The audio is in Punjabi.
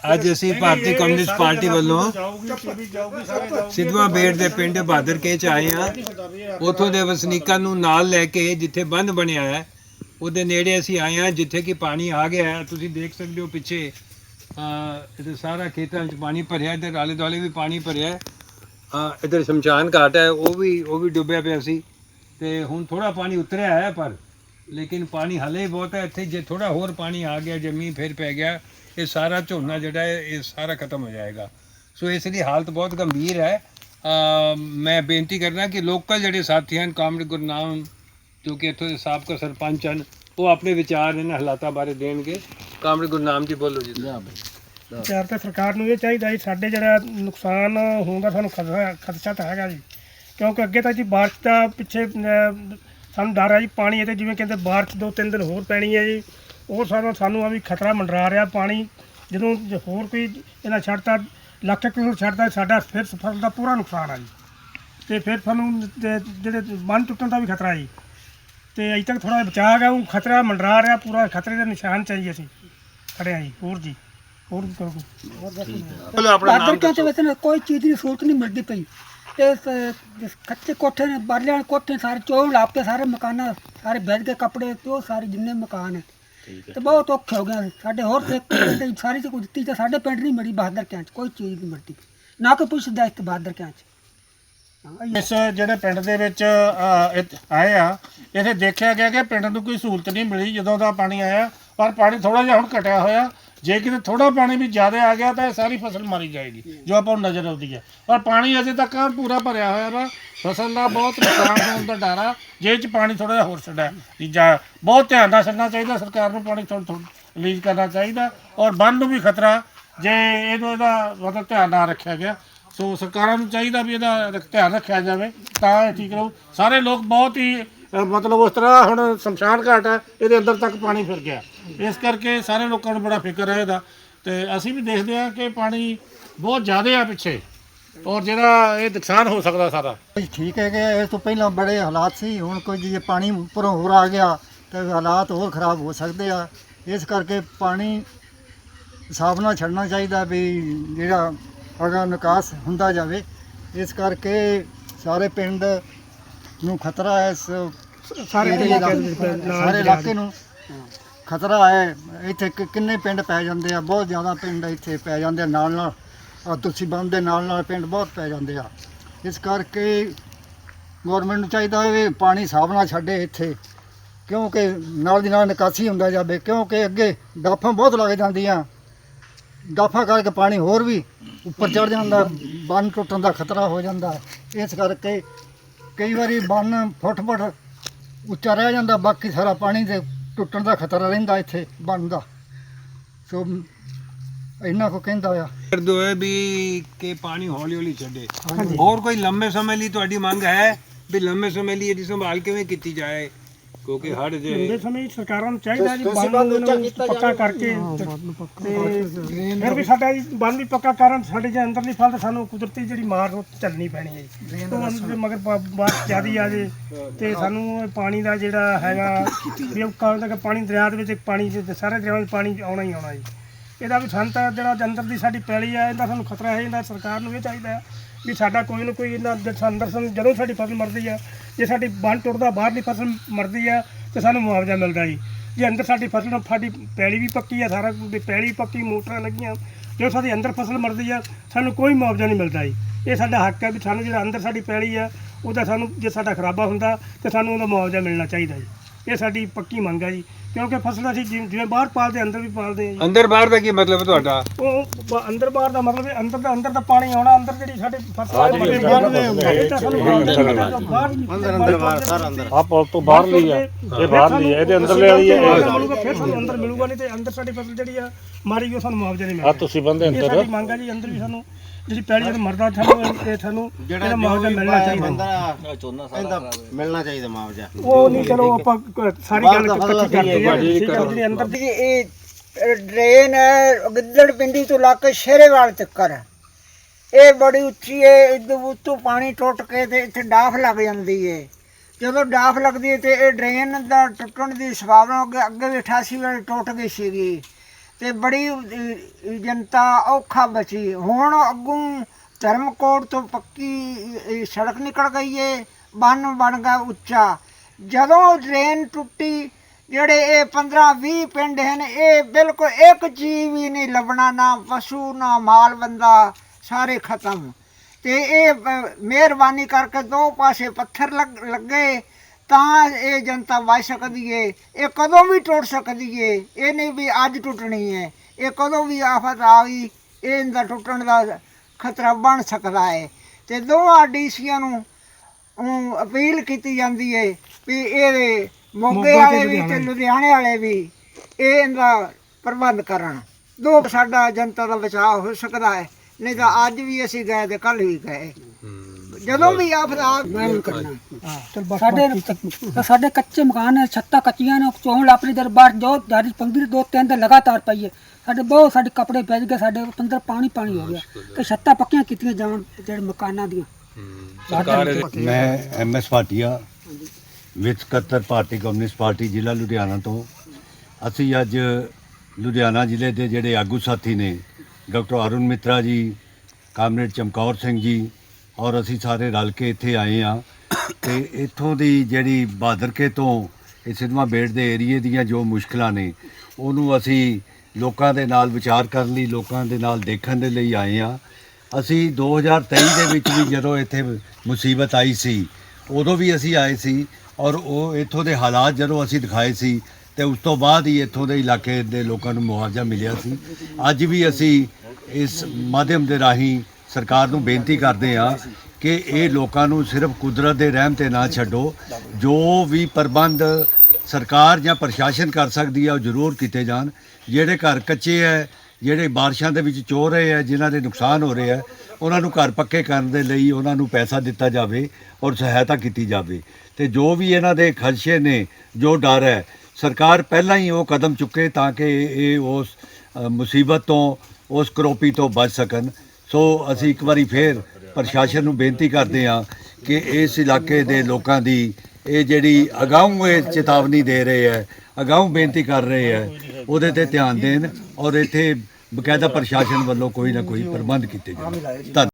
ਅੱਜ ਅਸੀਂ ਭਾਰਤੀ ਕਮਿਊਨਿਸਟ ਪਾਰਟੀ ਵੱਲੋਂ ਸਿੱਧਵਾਂ ਬੇੜ ਦੇ ਪਿੰਡ ਬਹਾਦਰ ਕੇ ਚ ਆਏ ਹਾਂ। ਉਥੋਂ ਦੇ ਵਸਨੀਕਾਂ ਨੂੰ ਨਾਲ ਲੈ ਕੇ ਜਿੱਥੇ ਬੰਦ ਬਣਿਆ ਹੈ ਉਹਦੇ ਨੇੜੇ ਅਸੀਂ ਆਏ ਹਾਂ ਜਿੱਥੇ ਕਿ ਪਾਣੀ ਆ ਗਿਆ ਹੈ। ਤੁਸੀਂ ਦੇਖ ਸਕਦੇ ਹੋ ਪਿੱਛੇ ਅ ਇਹ ਸਾਰਾ ਖੇਤਾਂ ਵਿੱਚ ਪਾਣੀ ਭਰਿਆ ਇੱਧਰ ਆਲੇ ਦੁਆਲੇ ਵੀ ਪਾਣੀ ਭਰਿਆ ਹੈ। ਇੱਧਰ ਸ਼ਮਸ਼ਾਨ ਘਾਟ ਹੈ ਉਹ ਵੀ ਉਹ ਵੀ ਡੁੱਬਿਆ ਪਿਆ ਸੀ। ਤੇ ਹੁਣ ਥੋੜਾ ਪਾਣੀ ਉਤਰਿਆ ਹੈ ਪਰ ਲੇਕਿਨ ਪਾਣੀ ਹਲੇ ਹੀ ਬਹੁਤ ਹੈ ਇੱਥੇ ਜੇ ਥੋੜਾ ਹੋਰ ਪਾਣੀ ਆ ਗਿਆ ਜੇ ਮੀਂਹ ਫਿਰ ਪੈ ਗਿਆ ਇਹ ਸਾਰਾ ਝੋਨਾ ਜਿਹੜਾ ਹੈ ਇਹ ਸਾਰਾ ਖਤਮ ਹੋ ਜਾਏਗਾ। ਸੋ ਇਸ ਲਈ ਹਾਲਤ ਬਹੁਤ ਗੰਭੀਰ ਹੈ। ਮੈਂ ਬੇਨਤੀ ਕਰਨਾ ਕਿ ਲੋਕਲ ਜਿਹੜੇ ਸਾਥੀ ਹਨ ਕਾਮਰੇਡ ਗੁਰਨਾਮ ਜੋ ਕਿ ਇੱਥੋਂ ਦੇ ਸਾਬਕਾ ਸਰਪੰਚ ਹਨ ਉਹ ਆਪਣੇ ਵਿਚਾਰ ਇਹਨਾਂ ਹਾਲਾਤਾਂ ਬਾਰੇ ਦੇਣਗੇ। ਕਾਮਰੇਡ ਗੁਰਨਾਮ ਜੀ ਬੋਲੋ ਜੀ ਵਿਚਾਰ ਤਾਂ ਸਰਕਾਰ ਨੂੰ ਇਹ ਚਾਹੀਦਾ ਜੀ ਸਾਡੇ ਜਿਹੜਾ ਨੁਕਸਾਨ ਹੋਣ ਦਾ ਸਾਨੂੰ ਖਦਸ਼ਾ ਖਦਸ਼ਾ ਤਾਂ ਹੈਗਾ ਜੀ। ਕਿਉਂਕਿ ਅੱਗੇ ਤਾਂ ਜੀ ਬਾਰਿਸ਼ ਦਾ ਪਿੱਛੇ ਸਾਨੂੰ ਡਰ ਹੈ ਜੀ ਪਾਣੀ ਇਹਦੇ ਜਿਵੇਂ ਕਹਿੰਦੇ ਬਾਰਿਸ਼ ਦੋ ਤਿੰਨ ਦਿਨ ਹੋਰ ਪੈਣੀ ਹੈ ਜੀ। ਉਹ ਸਾਨੂੰ ਸਾਨੂੰ ਆ ਵੀ ਖਤਰਾ ਮੰਡਰਾ ਰਿਹਾ ਪਾਣੀ। ਜਦੋਂ ਜੇ ਹੋਰ ਕੋਈ ਇਹਨਾਂ ਛੱਡਤਾ ਲੱਖ ਕਿਲੋ ਛੱਡਦਾ ਸਾਡਾ ਫਿਰ ਫਸਲ ਦਾ ਪੂਰਾ ਨੁਕਸਾਨ ਆ ਜੀ। ਤੇ ਫਿਰ ਸਾਨੂੰ ਤੇ ਜਿਹੜੇ ਬੰਨ ਟੁੱਟਣ ਦਾ ਵੀ ਖਤਰਾ ਜੀ। ਤੇ ਅਜੇ ਤੱਕ ਥੋੜਾ ਬਚਾਅ ਗਿਆ ਉਹ ਖਤਰਾ ਮੰਡਰਾ ਰਿਹਾ ਪੂਰਾ ਖਤਰੇ ਦੇ ਨਿਸ਼ਾਨ ਚਾਹੀਏ ਅਸੀਂ। ਖੜੇ ਆ ਜੀ ਹੋਰ ਜੀ ਹੋਰ ਵੀ ਕਰੋ ਬੋਲੋ ਆਪਣਾ ਨਾਮ ਕੋਈ ਚੀਜ਼ ਦੀ ਸਹੂਲਤ ਨਹੀਂ ਮਿਲਦੀ ਪਈ। ਇਸ ਜਿਸ ਕੱਚੇ ਕੋਠੇ ਨੇ ਬਾਲਿਆਂ ਵਾਲੇ ਕੋਠੇ ਸਾਰੇ ਚੋਲ ਲਾਪ ਕੇ ਸਾਰੇ ਮਕਾਨਾਂ ਸਾਰੇ ਬੈਠ ਕੇ ਕੱਪੜੇ ਤੇ ਉਹ ਸਾਰੇ ਜਿੰਨੇ ਮਕਾਨ ਹੈ। ਤੇ ਬਹੁਤ ਔਖੇ ਹੋ ਗਏ ਸਾਡੇ ਹੋਰ ਤੇ ਸਾਰੀ ਤੇ ਕੋਈ ਦਿੱਤੀ ਤਾਂ ਸਾਡੇ ਪਿੰਡ ਨਹੀਂ ਮਿਲੀ ਬਹਾਦਰ ਕਿਆਂ ਚ ਕੋਈ ਚੀਜ਼ ਨਹੀਂ ਮਿਲਦੀ। ਨਾ ਕੋਈ ਪੁੱਛਦਾ ਇਸ ਬਹਾਦਰ ਕਿਆਂ ਚ। ਇਸ ਜਿਹੜੇ ਪਿੰਡ ਦੇ ਵਿੱਚ ਅ, ਇੱਥ- ਆਏ ਆ ਇੱਥੇ ਦੇਖਿਆ ਗਿਆ ਕਿ ਪਿੰਡ ਨੂੰ ਕੋਈ ਸਹੂਲਤ ਨਹੀਂ ਮਿਲੀ ਜਦੋਂ ਦਾ ਪਾਣੀ ਆਇਆ ਪਰ ਪਾਣੀ ਥੋੜਾ ਜਿਹਾ ਹੁਣ ਘਟਿਆ ਹੋਇਆ। ਜੇ ਕਿਤੇ ਥੋੜਾ ਪਾਣੀ ਵੀ ਜ਼ਿਆਦਾ ਆ ਗਿਆ ਤਾਂ ਇਹ ਸਾਰੀ ਫਸਲ ਮਾਰੀ ਜਾਏਗੀ ਜੋ ਆਪਾਂ ਨੂੰ ਨਜ਼ਰ ਆਉਂਦੀ ਹੈ। ਪਰ ਪਾਣੀ ਅਜੇ ਤੱਕ ਪੂਰਾ ਭਰਿਆ ਹੋਇਆ ਵਾ ਫਸਲ ਦਾ ਬਹੁਤ ਨੁਕਸਾਨ ਹੋਣ ਦਾ ਡਰ ਆ ਜੇ ਇਹ ਚ ਪਾਣੀ ਥੋੜਾ ਜਿਹਾ ਹੋਰ ਛੱਡਿਆ ਜਾਂ ਬਹੁਤ ਧਿਆਨ ਨਾਲ ਛੱਡਣਾ ਚਾਹੀਦਾ ਸਰਕਾਰ ਨੂੰ ਪਾਣੀ ਥੋੜਾ ਥੋੜਾ ਰਿਲੀਜ਼ ਕਰਨਾ ਚਾਹੀਦਾ ਔਰ ਬੰਨ ਨੂੰ ਵੀ ਖਤਰਾ ਜੇ ਇਹਨੂੰ ਇਹਦਾ ਮਤਲਬ ਧਿਆਨ ਨਾ ਰੱਖਿਆ ਗਿਆ ਸੋ ਸਰਕਾਰਾਂ ਨੂੰ ਚਾਹੀਦਾ ਵੀ ਇਹਦਾ ਧਿਆਨ ਰੱਖਿਆ ਜਾਵੇ ਤਾਂ ਇਹ ਠੀਕ ਰਹੂ। ਸਾਰੇ ਲੋਕ ਬਹੁਤ ਹੀ ਅ, ਮਤਲਬ ਉਸ ਤਰ੍ਹਾਂ ਹੁਣ ਸ਼ਮਸ਼ਾਨ ਘਾਟ ਹੈ ਇਹਦੇ ਅੰਦਰ ਤੱਕ ਪਾਣੀ ਫਿਰ ਗਿਆ। ਇਸ ਕਰਕੇ ਸਾਰੇ ਲੋਕਾਂ ਨੂੰ ਬੜਾ ਫਿਕਰ ਹੈ ਇਹਦਾ। ਤੇ ਅਸੀਂ ਵੀ ਦੇਖਦੇ ਹਾਂ ਕਿ ਪਾਣੀ ਬਹੁਤ ਜ਼ਿਆਦਾ ਆ ਪਿੱਛੇ। ਔਰ ਜਿਹੜਾ ਇਹ ਨੁਕਸਾਨ ਹੋ ਸਕਦਾ ਸਾਰਾ। ਠੀਕ ਹੈ ਕਿ ਇਸ ਤੋਂ ਪਹਿਲਾਂ ਬੜੇ ਹਾਲਾਤ ਸੀ ਹੁਣ ਕੋਈ ਜੇ ਪਾਣੀ ਉੱਪਰੋਂ ਹੋਰ ਆ ਗਿਆ ਤਾਂ ਹਾਲਾਤ ਹੋਰ ਖਰਾਬ ਹੋ ਸਕਦੇ ਆ। ਇਸ ਕਰਕੇ ਪਾਣੀ ਹਿਸਾਬ ਨਾਲ ਛੱਡਣਾ ਚਾਹੀਦਾ ਵੀ ਜਿਹੜਾ ਅਗਾ ਨਿਕਾਸ ਹੁੰਦਾ ਜਾਵੇ। ਇਸ ਕਰਕੇ ਸਾਰੇ ਪਿੰਡ ਨੂੰ ਖਤਰਾ ਹੈ ਇਸ ਸਾਰੇ ਇਲਾਕੇ ਨੂੰ। ਖਤਰਾ ਹੈ। ਇੱਥੇ ਕਿ- ਕਿੰਨੇ ਪਿੰਡ ਪੈ ਜਾਂਦੇ ਆ, ਬਹੁਤ ਜ਼ਿਆਦਾ ਪਿੰਡ ਇੱਥੇ ਪੈ ਜਾਂਦੇ ਆ, ਨਾਲ ਨਾਲ ਆ ਤੁਸੀਂ ਬੰਦ ਦੇ ਨਾਲ ਨਾਲ ਪਿੰਡ ਬਹੁਤ ਪੈ ਜਾਂਦੇ ਆ। ਇਸ ਕਰਕੇ ਗਵਰਨਮੈਂਟ ਨੂੰ ਚਾਹੀਦਾ ਹੈ ਵੀ ਪਾਣੀ ਹਿਸਾਬ ਨਾਲ ਛੱਡੇ ਇੱਥੇ, ਕਿਉਂਕਿ ਨਾਲ ਦੀ ਨਾਲ ਨਿਕਾਸੀ ਹੁੰਦਾ ਜਾਵੇ, ਕਿਉਂਕਿ ਅੱਗੇ ਡਾਫਾਂ ਬਹੁਤ ਲੱਗ ਜਾਂਦੀਆਂ। ਡਾਫਾਂ ਕਰਕੇ ਪਾਣੀ ਹੋਰ ਵੀ ਉੱਪਰ ਚੜ ਜਾਂਦਾ ਬੰਨ ਟੁੱਟਣ ਦਾ ਖਤਰਾ ਹੋ ਜਾਂਦਾ। ਇਸ ਕਰਕੇ ਕਈ ਵਾਰੀ ਬੰਨ ਫੁੱਟ ਫੁੱਟ ਉੱਚਾ ਰਹਿ ਜਾਂਦਾ, ਬਾਕੀ ਸਾਰਾ ਪਾਣੀ ਦੇ ਟੁੱਟਣ ਦਾ ਖਤਰਾ ਰਹਿੰਦਾ ਇੱਥੇ ਬੰਨ ਦਾ। ਸੋ ਇੰਨਾ ਕੋ ਕਹਿੰਦਾ ਆ। ਕਰ ਦੋ ਹੈ ਵੀ ਕਿ ਪਾਣੀ ਹੌਲੀ ਹੌਲੀ ਛੱਡੇ ਹੋਰ ਕੋਈ ਲੰਮੇ ਸਮੇਂ ਲਈ ਤੁਹਾਡੀ ਮੰਗ ਹੈ ਵੀ ਲੰਮੇ ਸਮੇਂ ਲਈ ਇਹਦੀ ਸੰਭਾਲ ਕਿਵੇਂ ਕੀਤੀ ਜਾਏ? ਕਿਉਂਕਿ ਹੜ ਜੇ ਲੰਬੇ ਸਮੇਂ ਵਿੱਚ ਸਰਕਾਰਾਂ ਨੂੰ ਚਾਹੀਦਾ ਜੀ ਬੰਨ ਨੂੰ ਪੱਕਾ ਕਰਕੇ ਤੇ ਫਿਰ ਵੀ ਸਾਡਾ ਜੀ ਬੰਨ ਵੀ ਪੱਕਾ ਕਰਨ ਸਾਡੇ ਜੇ ਅੰਦਰਲੀ ਫਲ ਤਾਂ ਸਾਨੂੰ ਕੁਦਰਤੀ ਜਿਹੜੀ ਮਾਰ ਉਹ ਚੱਲਣੀ ਪੈਣੀ ਹੈ ਜੀ। ਤੋਂ ਅੰਦਰ ਦੇ ਮਗਰ ਬ- ਬਾਰਿਸ਼ ਜ਼ਿਆਦੀ ਆ ਜੇ ਤੇ ਸਾਨੂੰ ਇਹ ਪਾਣੀ ਦਾ ਜਿਹੜਾ ਹੈਗਾ ਵੀ ਉਹ ਕਾਲ ਤੱਕ ਪਾਣੀ ਦਰਿਆ ਦੇ ਵਿੱਚ ਪਾਣੀ ਦੇ ਸਾਰੇ ਦਰਿਆਵਾਂ ਵਿੱਚ ਪਾਣੀ ਆਉਣਾ ਹੀ ਆਉਣਾ ਜੀ। ਇਹਦਾ ਵੀ ਸਾਨੂੰ ਤਾਂ ਜਿਹੜਾ ਅੰਦਰ ਦੀ ਸਾਡੀ ਪੈਲੀ ਆ ਇਹਦਾ ਸਾਨੂੰ ਖਤਰਾ ਹੈ ਇਹਦਾ ਸਰਕਾਰ ਨੂੰ ਇਹ ਚਾਹੀਦਾ ਹੈ ਵੀ ਸਾਡਾ ਕੋਈ ਨਾ ਕੋਈ ਇਹਨਾਂ ਦੇ ਅੰਦਰ ਜਦੋਂ ਸਾਡੀ ਫਸਲ ਮਰਦੀ ਆ, ਜੇ ਸਾਡੀ ਬੰਨ ਟੁੱਟਦਾ, ਬਾਹਰਲੀ ਫਸਲ ਮਰਦੀ ਆ, ਤੇ ਸਾਨੂੰ ਮੁਆਵਜ਼ਾ ਮਿਲਦਾ ਜੀ। ਜੇ ਅੰਦਰ ਸਾਡੀ ਫਸਲ ਸਾਡੀ ਪੈਲੀ ਵੀ ਪੱਕੀ ਆ, ਸਾਰਾ ਕੁਝ ਵੀ ਪੈਲੀ ਪੱਕੀ, ਮੋਟਰਾਂ ਲੱਗੀਆਂ ਜੇ ਸਾਡੀ ਅੰਦਰ ਫਸਲ ਮਰਦੀ ਆ, ਸਾਨੂੰ ਕੋਈ ਮੁਆਵਜ਼ਾ ਨਹੀਂ ਮਿਲਦਾ ਜੀ। ਇਹ ਸਾਡਾ ਹੱਕ ਹੈ ਵੀ ਸਾਨੂੰ ਜਿਹੜਾ ਅੰਦਰ ਸਾਡੀ ਪੈਲੀ ਆ, ਉਹਦਾ ਸਾਨੂੰ, ਜੇ ਸਾਡਾ ਖਰਾਬਾ ਹੁੰਦਾ, ਤੇ ਸਾਨੂੰ ਉਹਦਾ ਮੁਆਵਜ਼ਾ ਮਿਲਣਾ ਚਾਹੀਦਾ ਜੀ। ਇਹ ਸਾਡੀ ਪੱਕੀ ਮੰਗ ਹੈ ਜੀ। ਕਿਉਂਕਿ ਫਸਲ ਅਸੀਂ ਜਿਵੇਂ ਜਿਵੇਂ ਬਾਹਰ ਪਾਲਦੇ ਅੰਦਰ ਵੀ ਪਾਲਦੇ ਆ ਜੀ। ਅੰਦਰ ਬਾਹਰ ਦਾ ਕੀ ਮਤਲਬ ਹੈ ਤੁਹਾਡਾ? ਉਹ ਬ- ਅੰਦਰ ਬਾਹਰ ਦਾ ਮਤਲਬ ਹੈ ਅੰਦਰ ਦਾ ਅੰਦਰ ਦਾ ਪਾਣੀ ਆਉਣਾ ਅੰਦਰ ਜਿਹੜੀ ਸਾਡੇ ਫਸਲ ਹੈ ਬਾਹਰ ਇਹ ਤਾਂ ਸਾਨੂੰ ਬਾਹਰ ਅੰਦਰ ਅੰਦਰ ਬਾਹਰ ਸਾਰਾ ਅੰਦਰ। ਆ ਪੁਲ ਤੋਂ ਬਾਹਰ ਲਈ ਆ। ਇਹ ਬਾਹਰ ਲਈ ਆ। ਇਹਦੇ ਅੰਦਰਲੇ ਵਾਲੀ ਆ। ਫਿਰ ਸਾਨੂੰ ਅੰਦਰ ਮਿਲੂਗਾ ਨਹੀਂ ਤੇ ਅੰਦਰ ਸਾਡੀ ਫਸਲ ਜਿਹੜੀ ਆ ਮਾਰੀ ਉਹ ਸਾਨੂੰ ਮੁਆਵਜ਼ਾ ਨਹੀਂ ਆ ਮਿਲਦਾ ਤੁਸੀਂ ਬੰਦੇ ਇਹ ਅੰਦਰ। ਸਾਡੀ ਮੰਗ ਹੈ ਜੀ ਅੰਦਰ ਵੀ ਸਾਨੂੰ ਜਿਹੜੀ ਪਹਿਲੀ ਜਦੋਂ ਮਰਦਾ ਸਾਨੂੰ ਇਹ ਸਾਨੂੰ ਜਿਹੜਾ ਮੁਆਵਜ਼ਾ ਮਿਲਣਾ ਚਾਹੀਦਾ। ਮਿਲਣਾ ਚਾਹੀਦਾ ਮੁਆਵਜ਼ਾ। ਉਹ ਨਹੀਂ ਚਲੋ ਆਪਾਂ ਕ- ਸਾਰੀ ਗੱਲ ਇਕੱਠੀ ਕਰਦੇ ਆ ਠੀਕ ਹੈ। ਜਿਹੜੀ ਅੰਦਰ ਦੀ ਜੀ ਇਹ ਡਰੇਨ ਹੈ ਗਿੱਦੜ ਪਿੰਡੀ ਤੋਂ ਲਾ ਕੇ ਸ਼ੇਰੇਵਾਲ ਤੱਕ ਹੈ। ਇਹ ਬੜੀ ਉੱਚੀ ਹੈ ਇਹਦੇ ਉੱਤੋਂ ਪਾਣੀ ਟੁੱਟ ਕੇ ਤੇ ਇੱਥੇ ਡਾਫ ਲੱਗ ਜਾਂਦੀ ਹੈ। ਜਦੋਂ ਡਾਫ ਲੱਗਦੀ ਹੈ ਤੇ ਇਹ ਡਰੇਨ ਦਾ ਟੁੱਟਣ ਦੀ ਸੰਭਾਵਨਾ ਅੱਗੇ ਅੱਗੇ ਵੀ 88 ਵੇਲੇ ਟੁੱਟ ਗਈ ਸੀਗੀ। ਤੇ ਬੜੀ ਜਨਤਾ ਔਖਾ ਬਚੀ। ਹੁਣ ਅੱਗੋਂ ਧਰਮਕੋਟ ਤੋਂ ਪੱਕੀ ਸੜਕ ਨਿਕਲ ਗਈ ਏ, ਬੰਨ ਬਣ ਗਿਆ ਉੱਚਾ। ਜਦੋਂ ਡਰੇਨ ਟੁੱਟੀ, ਜਿਹੜੇ ਇਹ 15 20 ਪਿੰਡ ਹਨ, ਇਹ ਬਿਲਕੁਲ ਇੱਕ ਜੀਵ ਵੀ ਨਹੀਂ ਲੱਭਣਾ, ਨਾ ਪਸ਼ੂ, ਨਾ ਮਾਲ ਬੰਦਾ, ਸਾਰੇ ਖਤਮ। ਤੇ ਇਹ ਮਿਹਰਬਾਨੀ ਕਰਕੇ ਦੋ ਪਾਸੇ ਪੱਥਰ ਲੱਗ- ਲੱਗੇ। ਤਾਂ ਇਹ ਜਨਤਾ ਬਚ ਸਕਦੀ ਏ ਇਹ ਕਦੋਂ ਵੀ ਟੁੱਟ ਸਕਦੀ ਏ ਇਹ ਨਹੀਂ ਵੀ ਅੱਜ ਟੁੱਟਣੀ ਹੈ ਇਹ ਕਦੋਂ ਵੀ ਆਫਤ ਆ ਗਈ ਇਹ ਇਹਦਾ ਟੁੱਟਣ ਦਾ ਖਤਰਾ ਬਣ ਸਕਦਾ ਹੈ ਤੇ ਦੋਵਾਂ ਡੀਸੀਆਂ ਨੂੰ ਅਪੀਲ ਕੀਤੀ ਜਾਂਦੀ ਏ ਵੀ ਇਹਦੇ ਮੋਗੇ ਵਾਲੇ ਵੀ ਤੇ ਲੁਧਿਆਣੇ। ਵਾਲੇ ਵੀ ਇਹ ਇਹਦਾ ਪ੍ਰਬੰਧ ਕਰਨ। ਦੋ ਸਾਡਾ ਜਨਤਾ ਦਾ ਬਚਾਅ ਹੋ ਸਕਦਾ ਹੈ ਨਹੀਂ ਤਾਂ ਅੱਜ ਵੀ ਅਸੀਂ ਗਏ ਤੇ ਕੱਲ ਵੀ ਗਏ। ਜਦੋਂ ਵੀ ਆਫਤ ਆ ਮੈਂ ਕਰਨਾ ਸਾਡੇ ਤਾਂ ਸਾਡੇ ਕੱਚੇ ਮਕਾਨ ਨੇ ਛੱਤਾਂ ਕੱਚੀਆਂ ਨੇ ਚੋਣ ਲਾਪਰੀ ਦਰ ਬਾਹਰ ਜੋ ਜਾਰੀ ਪੰਦਰੀ ਦੋ ਤਿੰਨ ਦਿਨ ਲਗਾਤਾਰ ਪਈ ਹੈ। ਸਾਡੇ ਬਹੁਤ ਸਾਡੇ ਕੱਪੜੇ ਭਿੱਜ ਗਏ ਸਾਡੇ ਅੰਦਰ ਪਾਣੀ ਪਾਣੀ ਹੋ ਗਿਆ। ਤੇ ਛੱਤਾਂ ਪੱਕੀਆਂ ਕੀਤੀਆਂ ਜਾਣ ਜਿਹੜੇ ਮਕਾਨਾਂ ਦੀਆਂ। ਮੈਂ ਐਮ ਐਸ ਭਾਟੀਆ ਵਿੱਚ ਸਕੱਤਰ ਭਾਰਤੀ ਕਮਿਊਨਿਸਟ ਪਾਰਟੀ ਜ਼ਿਲ੍ਹਾ ਲੁਧਿਆਣਾ ਤੋਂ। ਅਸੀਂ ਅੱਜ ਲੁਧਿਆਣਾ ਜ਼ਿਲ੍ਹੇ ਦੇ ਜਿਹੜੇ ਆਗੂ ਸਾਥੀ ਨੇ ਡਾਕਟਰ ਅਰੁਣ ਮਿੱਤਰਾ ਜੀ ਕਾਮਰੇਡ ਚਮਕੌਰ ਸਿੰਘ ਜੀ ਔਰ ਅਸੀਂ ਸਾਰੇ ਰਲ ਕੇ ਇੱਥੇ ਆਏ ਆ ਤੇ ਇੱਥੋਂ ਦੀ ਜਿਹੜੀ ਬਾਦਰਕੇ ਤੋਂ ਇਹ ਸਿਨੇਮਾ ਬੇੜ ਦੇ ਏਰੀਏ ਦੀਆਂ ਜੋ ਮੁਸ਼ਕਲਾਂ ਨੇ, ਉਹਨੂੰ ਅਸੀਂ ਲੋਕਾਂ ਦੇ ਨਾਲ ਵਿਚਾਰ ਕਰਨ ਲਈ, ਲੋਕਾਂ ਦੇ ਨਾਲ ਦੇਖਣ ਦੇ ਲਈ ਆਏ ਆ ਅਸੀਂ 2023 ਦੇ ਵਿੱਚ ਵੀ ਜਦੋਂ ਇੱਥੇ ਮੁਸੀਬਤ ਆਈ ਸੀ, ਉਦੋਂ ਵੀ ਅਸੀਂ ਆਏ ਸੀ ਔਰ ਉਹ ਇੱਥੋਂ ਦੇ ਹਾਲਾਤ ਜਦੋਂ ਅਸੀਂ ਦਿਖਾਏ ਸੀ, ਤੇ ਉਸ ਤੋਂ ਬਾਅਦ ਹੀ ਇੱਥੋਂ ਦੇ ਇਲਾਕੇ ਦੇ ਲੋਕਾਂ ਨੂੰ ਮੁਆਵਜ਼ਾ ਮਿਲਿਆ ਸੀ। ਅੱਜ ਵੀ ਅਸੀਂ ਇਸ ਮਾਧਿਅਮ ਦੇ ਰਾਹੀਂ ਸਰਕਾਰ ਨੂੰ ਬੇਨਤੀ ਕਰਦੇ ਹਾਂ ਕਿ ਇਹ ਲੋਕਾਂ ਨੂੰ ਸਿਰਫ ਕੁਦਰਤ ਦੇ ਰਹਿਮ ਤੇ ਨਾ ਛੱਡੋ। ਜੋ ਵੀ ਪ੍ਰਬੰਧ ਸਰਕਾਰ ਜਾਂ ਪ੍ਰਸ਼ਾਸਨ ਕਰ ਸਕਦੀ ਹੈ ਉਹ ਜ਼ਰੂਰ ਕੀਤੇ ਜਾਣ। ਜਿਹੜੇ ਘਰ ਕੱਚੇ ਹੈ ਜਿਹੜੇ ਬਾਰਿਸ਼ਾਂ ਦੇ ਵਿੱਚ ਚੋ ਰਹੇ ਹੈ ਜਿਨ੍ਹਾਂ ਦੇ ਨੁਕਸਾਨ ਹੋ ਰਹੇ ਹੈ ਉਹਨਾਂ ਨੂੰ ਘਰ ਪੱਕੇ ਕਰਨ ਦੇ ਲਈ ਉਹਨਾਂ ਨੂੰ ਪੈਸਾ ਦਿੱਤਾ ਜਾਵੇ ਔਰ ਸਹਾਇਤਾ ਕੀਤੀ ਜਾਵੇ। ਤੇ ਜੋ ਵੀ ਇਹਨਾਂ ਦੇ ਖਦਸ਼ੇ ਨੇ, ਜੋ ਡਰ ਹੈ, ਸਰਕਾਰ ਪਹਿਲਾਂ ਹੀ ਉਹ ਕਦਮ ਚੁੱਕੇ ਤਾਂ ਕਿ ਇਹ ਉਸ ਮੁਸੀਬਤ ਤੋਂ, ਉਸ ਕਰੋਪੀ ਤੋਂ ਬਚ ਸਕਣ। ਸੋ ਅਸੀਂ ਇੱਕ ਵਾਰੀ ਫੇਰ ਪ੍ਰਸ਼ਾਸਨ ਨੂੰ ਬੇਨਤੀ ਕਰਦੇ ਹਾਂ ਕਿ ਇਸ ਇਲਾਕੇ ਦੇ ਲੋਕਾਂ ਦੀ ਇਹ ਜਿਹੜੀ ਅਗਾਊਂ ਇਹ ਚੇਤਾਵਨੀ ਦੇ ਰਹੇ ਹੈ, ਅਗਾਊਂ ਬੇਨਤੀ ਕਰ ਰਹੇ ਹੈ, ਉਹਦੇ ਤੇ ਧਿਆਨ ਦੇਣ ਔਰ ਇੱਥੇ ਬਕਾਇਦਾ ਪ੍ਰਸ਼ਾਸਨ ਵੱਲੋਂ ਕੋਈ ਨਾ ਕੋਈ ਪ੍ਰਬੰਧ ਕੀਤੇ ਜਾਣ। ਧੰਨ